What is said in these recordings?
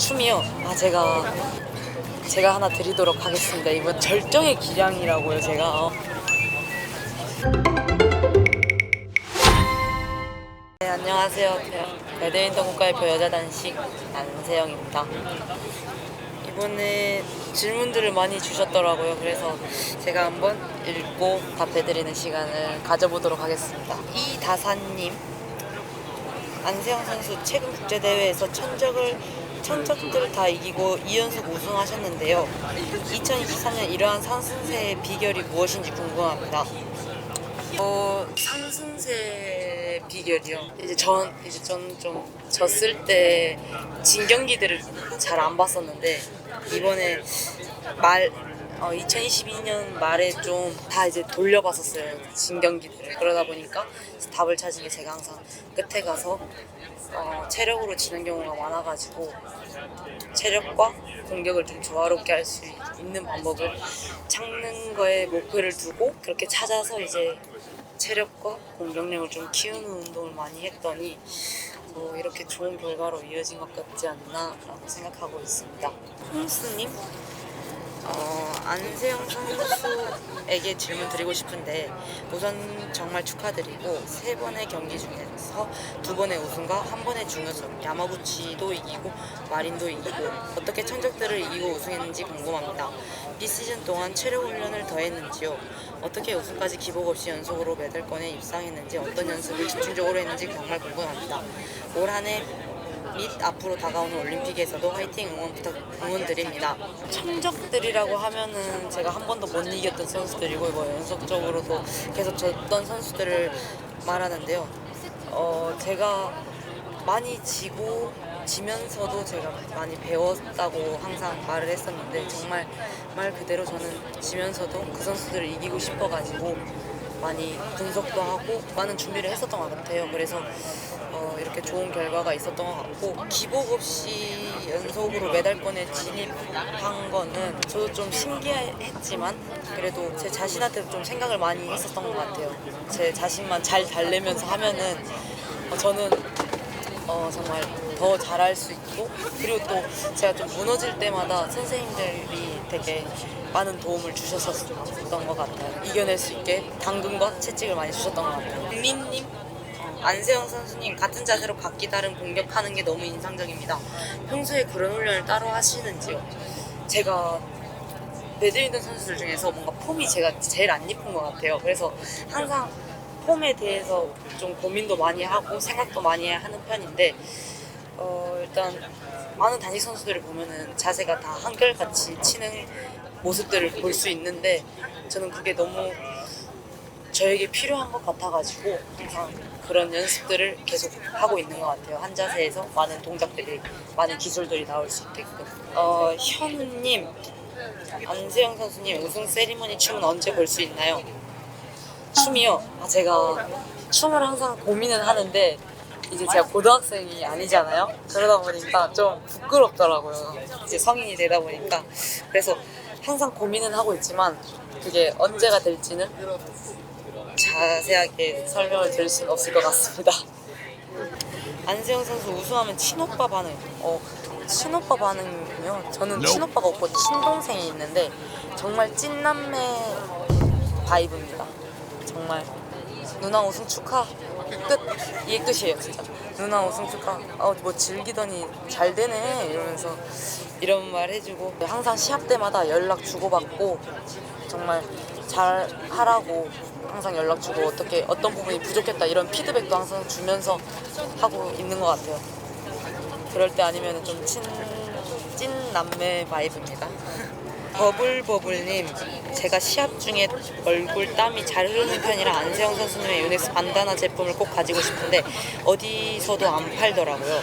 춤이요? 아 제가 제가 하나 드리도록 하겠습니다. 이번 절정의 기량이라고요, 제가. 어. 네, 안녕하세요. 배드민턴 국가대표 여자 단식 안세영입니다. 이번에 질문들을 많이 주셨더라고요. 그래서 제가 한번 읽고 답해드리는 시간을 가져보도록 하겠습니다. 이다사님, 안세영 선수 최근 국제대회에서 천적을 천적들을 다 이기고 2연속 우승하셨는데요. 2023년 이러한 상승세의 비결이 무엇인지 궁금합니다. 어 상승세 비결이요. 이제 전 이제 저는 좀 졌을 때 진 경기들을 잘 안 봤었는데 이번에 말 어, 2022년 말에 좀 다 이제 돌려봤었어요 진 경기들을 그러다 보니까 답을 찾은 게 제가 항상 끝에 가서 어, 체력으로 지는 경우가 많아가지고 체력과 공격을 좀 조화롭게 할 수 있는 방법을 찾는 거에 목표를 두고 그렇게 찾아서 이제 체력과 공격력을 좀 키우는 운동을 많이 했더니 뭐 이렇게 좋은 결과로 이어진 것 같지 않나라고 생각하고 있습니다. 홍스님, 어, 안세영 선수에게 질문 드리고 싶은데 우선 정말 축하드리고 세 번의 경기 중에서 두 번의 우승과 한 번의 준우승 야마구치도 이기고 마린도 이기고 어떻게 천적들을 이기고 우승했는지 궁금합니다. 비시즌 동안 체력 훈련을 더했는지요? 어떻게 우승까지 기복 없이 연속으로 메달권에 입상했는지 어떤 연습을 집중적으로 했는지 정말 궁금합니다. 올 한해 및 앞으로 다가오는 올림픽에서도 화이팅 응원 부탁 응원드립니다. 천적들이라고 하면은 제가 한 번도 못 이겼던 선수들이고 뭐 연속적으로도 계속 졌던 선수들을 말하는데요. 어 제가 많이 지고 지면서도 제가 많이 배웠다고 항상 말을 했었는데 정말 말 그대로 저는 지면서도 그 선수들을 이기고 싶어가지고 많이 분석도 하고 많은 준비를 했었던 것 같아요. 그래서 어, 이렇게 좋은 결과가 있었던 것 같고 기복 없이 연속으로 메달권에 진입한 거는 저도 좀 신기했지만 그래도 제 자신한테 좀 생각을 많이 했었던 것 같아요. 제 자신만 잘 달래면서 하면은 어, 저는 어, 정말 더 잘할 수 있고 그리고 또 제가 좀 무너질 때마다 선생님들이 되게 많은 도움을 주셨었던 것 같아요. 이겨낼 수 있게 당근과 채찍을 많이 주셨던 것 같아요. 민님, 안세영 선수님 같은 자세로 각기 다른 공격하는 게 너무 인상적입니다. 평소에 그런 훈련을 따로 하시는지요? 제가 배드민턴 선수들 중에서 뭔가 폼이 제가 제일 안 예쁜 것 같아요. 그래서 항상 폼에 대해서 좀 고민도 많이 하고 생각도 많이 하는 편인데 어, 일단 많은 단식 선수들을 보면은 자세가 다 한결같이 치는 모습들을 볼 수 있는데 저는 그게 너무 저에게 필요한 것 같아가지고 항상 그런 연습들을 계속 하고 있는 것 같아요. 한 자세에서 많은 동작들이, 많은 기술들이 나올 수 있게끔. 어, 현우님, 안세영 선수님 우승 세리머니 춤은 언제 볼 수 있나요? 춤이요? 아, 제가 춤을 항상 고민을 하는데 이제 제가 고등학생이 아니잖아요. 그러다 보니까 좀 부끄럽더라고요. 이제 성인이 되다 보니까 그래서 항상 고민은 하고 있지만 그게 언제가 될지는 자세하게 설명을 드릴 수는 없을 것 같습니다. 안세영 선수 우승하면 친오빠 반응. 어, 친오빠 반응이요? 저는 친오빠가 없고 친동생이 있는데 정말 찐남매 바이브입니다. 정말 누나 우승 축하 끝 이게 끝이에요 진짜 누나 우승 축하 아뭐 즐기더니 잘 되네 이러면서 이런 말 해주고 항상 시합 때마다 연락 주고받고 정말 잘 하라고 항상 연락 주고 어떻게 어떤 부분이 부족했다 이런 피드백도 항상 주면서 하고 있는 것 같아요. 그럴 때 아니면 좀 친, 찐 남매 바이브입니다. 버블버블님 제가 시합 중에 얼굴 땀이 잘 흐르는 편이라 안세영 선수님의 유넥스 반다나 제품을 꼭 가지고 싶은데 어디서도 안 팔더라고요.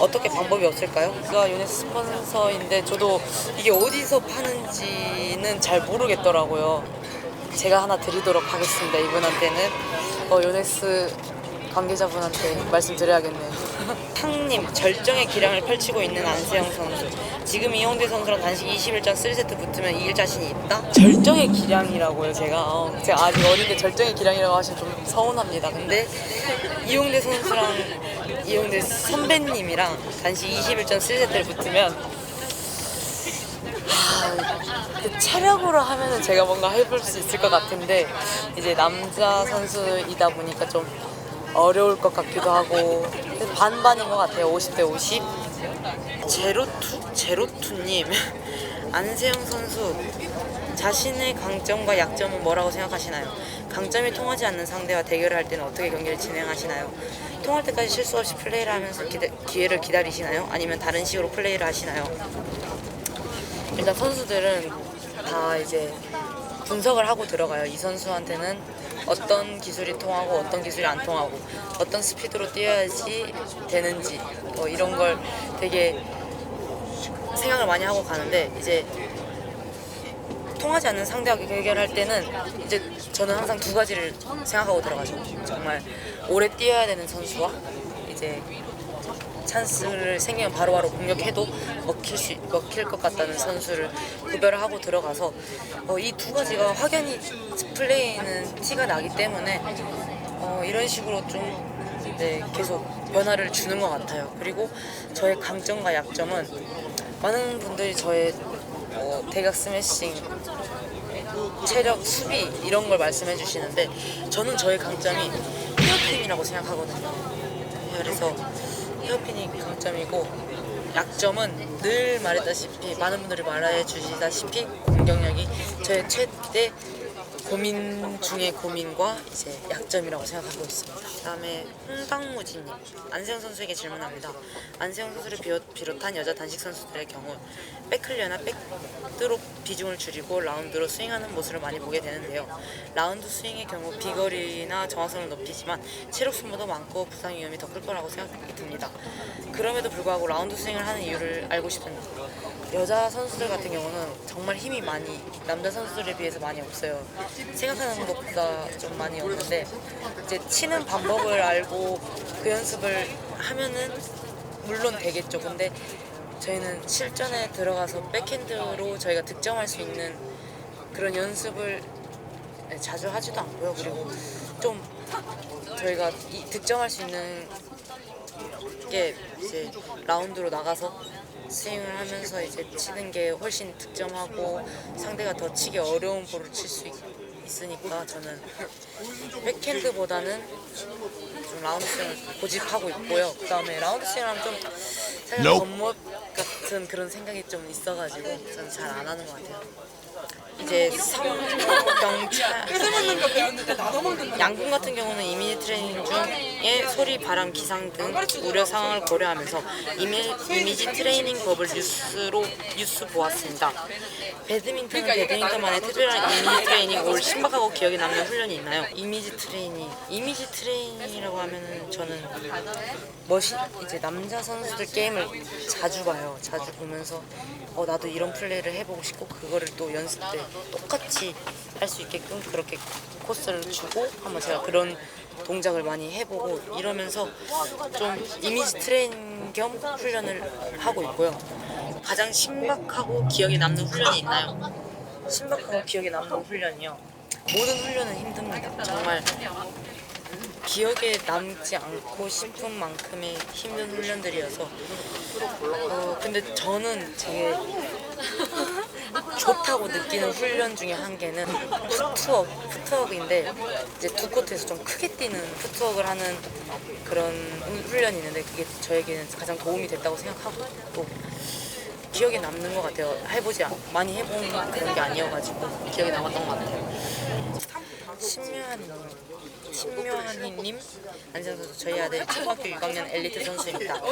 어떻게 방법이 없을까요? 제가 유넥스 스폰서인데 저도 이게 어디서 파는지는 잘 모르겠더라고요 제가 하나 드리도록 하겠습니다 이분한테는 어, 유넥스 관계자분한테 말씀드려야겠네요. 탕님 절정의 기량을 펼치고 있는 안세영 선수. 지금 이용대 선수랑 단식 21전 3세트 붙으면 이길 자신이 있다? 절정의 기량이라고요 제가. 어, 제가 아직 어린데 절정의 기량이라고 하시면 좀 서운합니다. 근데 이용대 선수랑 이용대 선배님이랑 단시 21점 3세트를 붙으면 체력으로 하면은 제가 뭔가 해볼 수 있을 것 같은데 이제 남자 선수이다 보니까 좀 어려울 것 같기도 하고 반반인 것 같아요 50대 50 제로투 제로투님 안세영 선수 자신의 강점과 약점은 뭐라고 생각하시나요? 강점이 통하지 않는 상대와 대결을 할 때는 어떻게 경기를 진행하시나요? 통할 때까지 실수 없이 플레이를 하면서 기다, 기회를 기다리시나요? 아니면 다른 식으로 플레이를 하시나요? 일단 선수들은 다 이제 분석을 하고 들어가요. 이 선수한테는 어떤 기술이 통하고 어떤 기술이 안 통하고 어떤 스피드로 뛰어야지 되는지 뭐 이런 걸 되게 생각을 많이 하고 가는데 이제 통하지 않는 상대와 해결할 때는 이제 저는 항상 두 가지를 생각하고 들어가죠. 정말 오래 뛰어야 되는 선수와 이제 찬스를 생기면 바로바로 공격해도 먹힐 수 먹힐 것 같다는 선수를 구별을 하고 들어가서 어, 이 두 가지가 확연히 플레이는 티가 나기 때문에 어, 이런 식으로 좀 네, 계속 변화를 주는 것 같아요. 그리고 저의 강점과 약점은 많은 분들이 저의 뭐 대각 스매싱 체력, 수비 이런 걸 말씀해 주시는데 저는 저의 강점이 헤어핀이라고 생각하거든요. 그래서 헤어핀이 강점이고 약점은 늘 말했다시피 많은 분들이 말해 주시다시피 공격력이 저의 최대 고민 중의 고민과 이제 약점이라고 생각하고 있습니다. 그다음에 홍당무지님 안세영 선수에게 질문합니다. 안세영 선수를 비롯, 비롯 한 여자 단식 선수들의 경우 백클리어나 백드롭 비중을 줄이고 라운드로 스윙하는 모습을 많이 보게 되는데요. 라운드 스윙의 경우 비거리나 정확성을 높이지만 체력 소모도 많고 부상 위험이 더 클 거라고 생각이 듭니다. 그럼에도 불구하고 라운드 스윙을 하는 이유를 알고 싶습니다. 여자 선수들 같은 경우는 정말 힘이 많이 남자 선수들에 비해서 많이 없어요. 생각하는 것보다 좀 많이 없는데 이제 치는 방법을 알고 그 연습을 하면은 물론 되겠죠. 근데 저희는 실전에 들어가서 백핸드로 저희가 득점할 수 있는 그런 연습을 네, 자주 하지도 않고요. 그리고 좀 저희가 이 득점할 수 있는 게 이제 라운드로 나가서 스윙을 하면서 이제 치는 게 훨씬 득점하고 상대가 더 치기 어려운 볼을 칠 수 있으니까 저는 백핸드보다는 좀 라운드 스윙을 고집하고 있고요. 그 다음에 라운드 스윙하면 좀 살짝 겉멋 같은 그런 생각이 좀 있어가지고 저는 잘 안 하는 것 같아요. 이제 성경차 양궁 같은 경우는 이미지 트레이닝 중에 소리, 바람, 기상 등 우려 상황을 고려하면서 이미, 이미지 트레이닝 법을 뉴스로 뉴스 보았습니다. 배드민턴은 배드민턴만의 특별한 이미지 트레이닝 올 신박하고 기억에 남는 훈련이 있나요? 이미지 트레이닝 이미지 트레이닝이라고 하면은 저는 멋이 이제 남자 선수들 게임을 자주 봐요. 자주 보면서 어 나도 이런 플레이를 해보고 싶고 그거를 또 연습 때 똑같이 할 수 있게끔 그렇게 코스를 주고 한번 제가 그런 동작을 많이 해보고 이러면서 좀 이미지 트레이닝 겸 훈련을 하고 있고요. 가장 신박하고 기억에 남는 훈련이 있나요? 신박하고 기억에 남는 훈련이요. 모든 훈련은 힘듭니다. 정말 기억에 남지 않고 싶은 만큼의 힘든 훈련들이어서 어, 근데 저는 되게 좋다고 느끼는 훈련 중에 한 개는 푸트워크, 푸트워크인데 이제 두 코트에서 좀 크게 뛰는 푸트워크를 하는 그런 훈련이 있는데 그게 저에게는 가장 도움이 됐다고 생각하고 또 기억에 남는 것 같아요. 해보지 않- 많이 해본 그런 게 아니어가지고 기억에 남았던 것 같아요. 신묘한님, 신묘한님, 안세영 선수 저희 아들 초등학교 6학년 엘리트 선수입니다.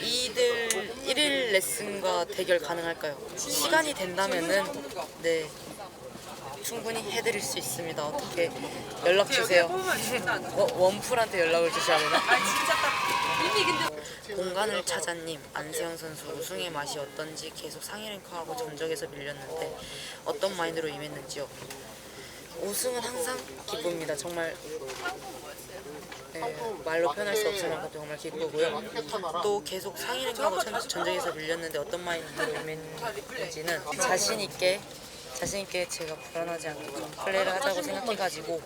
이들 1일 레슨과 대결 가능할까요? 시간이 된다면은 네 충분히 해드릴 수 있습니다. 어떻게 연락 주세요. 어, 원풀한테 연락을 주셔야 되나? 공간을 찾아님 안세영 선수 우승의 맛이 어떤지 계속 상위 랭크하고 전적에서 밀렸는데 어떤 마인드로 임했는지요? 우승은 항상 기쁩니다. 정말 네, 말로 표현할 수 없을 만큼 정말 기쁘고요. 또 계속 상위 랭크하고 전- 전적에서 밀렸는데 어떤 마인드로 임했는지는 자신 있게 자신 있게 제가 불안하지 않게 좀 플레이를 하자고 생각해가지고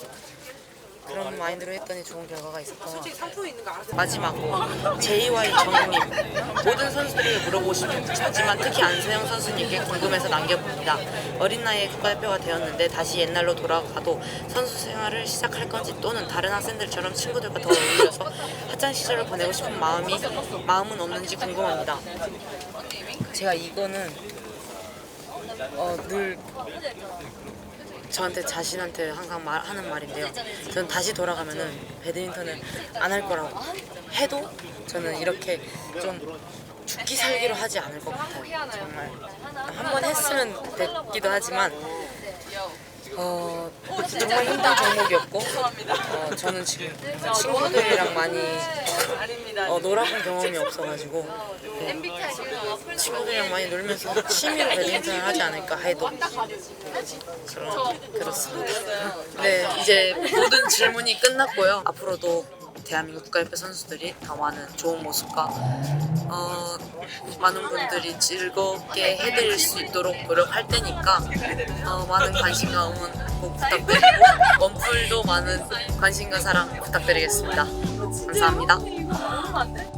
그런 마인드로 했더니 좋은 결과가 있었던 것 같아요. 마지막으로 JY 정우님 모든 선수들에게 물어보고 싶지만 특히 안세영 선수님께 궁금해서 남겨봅니다. 어린 나이에 국가대표가 되었는데 다시 옛날로 돌아가도 선수 생활을 시작할 건지 또는 다른 학생들처럼 친구들과 더 어울려서 학창 시절을 보내고 싶은 마음이 마음은 없는지 궁금합니다. 제가 이거는 어, 늘 저한테 자신한테 항상 말, 하는 말인데요. 저는 다시 돌아가면은 배드민턴을 안 할 거라고 해도 저는 이렇게 좀 죽기 살기로 하지 않을 것 같아요. 정말 한 번 했으면 됐기도 하지만 어, 정말 힘든 종목이었고. 어, 저는 지금 친구들이랑 많이 어, 놀아본 경험이 없어가지고. 네, 친구들이랑 많이 놀면서 취미로 배드민턴을 하지 않을까 해도. 그런 그렇습니다. 네 이제 모든 질문이 끝났고요. 앞으로도 대한민국 국가대표 선수들이 더 많은 좋은 모습과 어, 많은 분들이 즐겁게 해드릴 수 있도록 노력할 테니까 어, 많은 관심과 응원 꼭 부탁드리고 원풀도 많은 관심과 사랑 부탁드리겠습니다. 감사합니다.